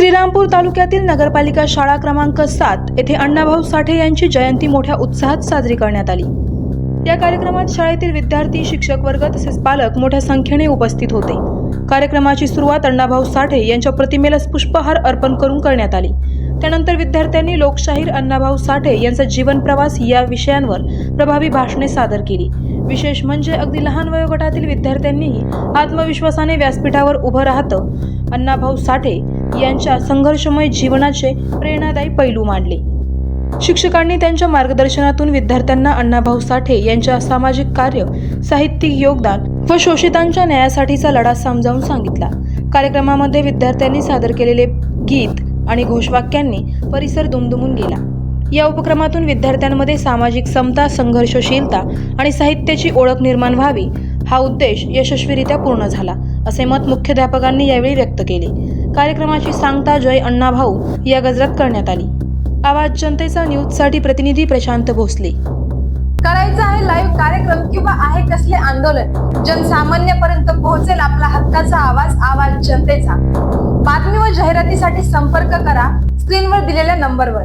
श्रीरामपूर तालुक्यातील नगरपालिका शाळा क्रमांक सात येथे अण्णाभाऊ साठे यांची जयंती मोठ्या उत्साहात साजरी करण्यात आली. या कार्यक्रमात शाळेतील विद्यार्थी शिक्षक वर्ग तसेच पालक मोठ्या संख्येने उपस्थित होते. कार्यक्रमाची सुरुवात अण्णाभाऊ साठे यांच्या प्रतिमेला पुष्पहार अर्पण करून करण्यात आली. त्यानंतर विद्यार्थ्यांनी लोकशाहीर अण्णाभाऊ साठे यांचा जीवन प्रवास या विषयांवर प्रभावी भाषणे सादर केली. विशेष म्हणजे अगदी लहान वयोगटातील विद्यार्थ्यांनीही आत्मविश्वासाने व्यासपीठावर उभं राहतं. अण्णाभाऊ साठे यांच्या संघर्षमय जीवनाचे प्रेरणादायी पैलू मांडले. शिक्षकांनी त्यांच्या मार्गदर्शनातून विद्यार्थ्यांना अण्णाभाऊ साठे यांच्या सामाजिक कार्य साहित्यिक योगदान व शोषितांच्या न्यायासाठीचा लढा समजावून सांगितला. कार्यक्रमामध्ये विद्यार्थ्यांनी सादर केलेले गीत आणि घोषवाक्यांनी परिसर दुमदुमून गेला. या उपक्रमातून विद्यार्थ्यांमध्ये सामाजिक समता संघर्षशीलता आणि साहित्याची ओळख निर्माण व्हावी हा उद्देश यशस्वीरित्या पूर्ण झाला असे मत मुख्याध्यापकांनी यावेळी व्यक्त केले. कार्यक्रमाची सांगता जय अण्णाभाऊ या गजरात करण्यात आली. आवाज जनतेचा न्यूजसाठी प्रतिनिधी प्रशांत भोसले. करायचं आहे लाईव्ह कार्यक्रम किंवा आहे कसले आंदोलन? जनसामान्यपर्यंत पोहोचेल आपला हक्काचा आवाज आवाज जनतेचा. बातमी व जाहिरातीसाठी संपर्क करा स्क्रीनवर दिलेल्या नंबरवर